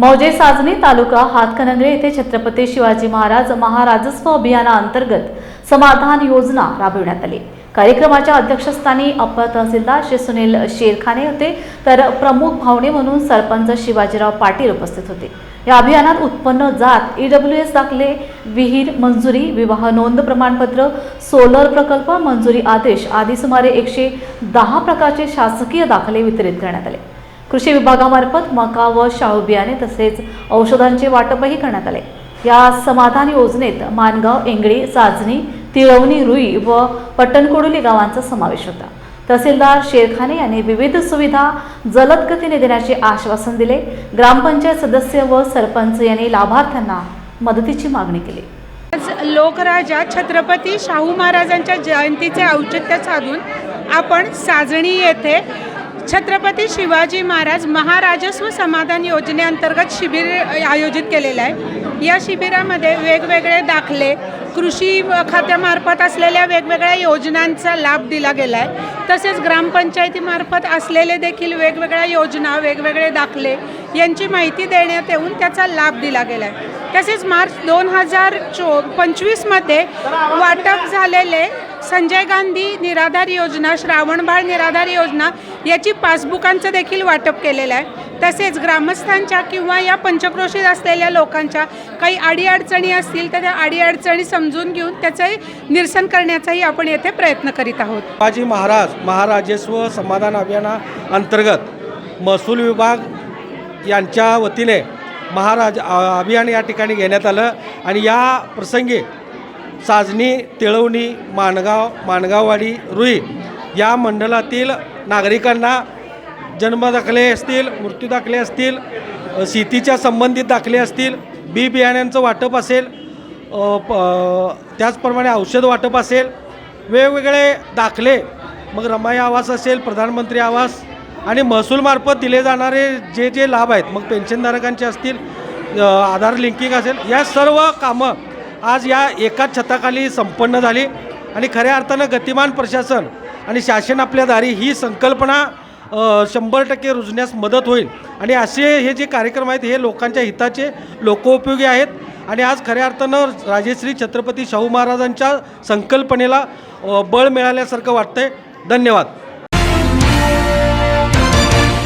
मौजे साजनी तालुका हातकणंगले येथे छत्रपती शिवाजी महाराज महाराजस्व अभियानाअंतर्गत समाधान योजना राबविण्यात आली. कार्यक्रमाच्या अध्यक्षस्थानी अप्पर तहसीलदार श्री सुनील शेरखाने होते तर प्रमुख भावणे म्हणून सरपंच शिवाजीराव पाटील उपस्थित होते. या अभियानात उत्पन्न जात ईडब्ल्यू एस दाखले विहीर मंजुरी विवाह नोंद प्रमाणपत्र सोलर प्रकल्प मंजुरी आदेश आदी सुमारे एकशे दहा प्रकारचे शासकीय दाखले वितरित करण्यात आले. कृषी विभागामार्फत मका व शाळू बियाणे तसेच औषधांचे वाटपही करण्यात आले. या समाधान योजनेत मानगाव एंगळी साजणी तिळवणी रुई व पट्टणकोडोली गावांचा समावेश होता. तहसीलदार शेरखाने यांनी विविध सुविधा जलद गतीने देण्याचे आश्वासन दिले. ग्रामपंचायत सदस्य व सरपंच यांनी लाभार्थ्यांना मदतीची मागणी केली. आज लोकराजा छत्रपती शाहू महाराजांच्या जयंतीचे औचित्य साधून आपण साजणी येथे छत्रपती शिवाजी महाराज महाराजस्व समाधान योजनेअंतर्गत शिबिर आयोजित केलेलं आहे. या शिबिरामध्ये वेगवेगळे दाखले कृषी खात्यामार्फत असलेल्या वेगवेगळ्या योजनांचा लाभ दिला गेला आहे तसेच ग्रामपंचायतीमार्फत असलेले देखील वेगवेगळ्या योजना वेगवेगळे दाखले यांची माहिती देण्यात येऊन त्याचा लाभ दिला गेला आहे तसेच मार्च दोन हजार चो पंचवीसमध्ये वाटप झालेले संजय गांधी निराधार योजना श्रावणबाळ निराधार योजना याची पासबुकांचं देखील वाटप केलेलं आहे. तसेच ग्रामस्थांच्या किंवा या पंचक्रोशीत असलेल्या लोकांच्या काही अडीअडचणी असतील तर त्या अडीअडचणी समजून घेऊन त्याचंही निरसन करण्याचाही आपण येथे प्रयत्न करीत आहोत. शिवाजी महाराज महाराजेस्व समाधान अभियाना अंतर्गत महसूल विभाग यांच्या वतीने महाराज अभियान या ठिकाणी घेण्यात आलं आणि या प्रसंगी साजनी तिळवणी माणगाव माणगाववाडी रुई या मंडळातील नागरिकांना जन्मदाखले असतील मृत्यू दाखले असतील शेतीच्या संबंधित दाखले असतील बी बियाण्यांचं वाटप असेल प- त्याचप्रमाणे औषध वाटप असेल वेगवेगळे दाखले मग रमाई आवास असेल प्रधानमंत्री आवास आणि महसूलमार्फत दिले जाणारे जे जे लाभ आहेत मग पेन्शनधारकांचे असतील आधार लिंकिंग असेल या सर्व कामं आज या एकाच छताखाली संपन्न झाली आणि खऱ्या अर्थानं गतिमान प्रशासन आणि शासन आपल्या दारी ही संकल्पना शंभर टक्के रुजण्यास मदत होईल. आणि असे हे जे कार्यक्रम आहेत हे लोकांच्या हिताचे लोकोपयोगी आहेत. आणि आज खऱ्या अर्थानं राजेश्री छत्रपती शाहू महाराजांच्या संकल्पनेला बळ मिळाल्यासारखं वाटतंय. धन्यवाद.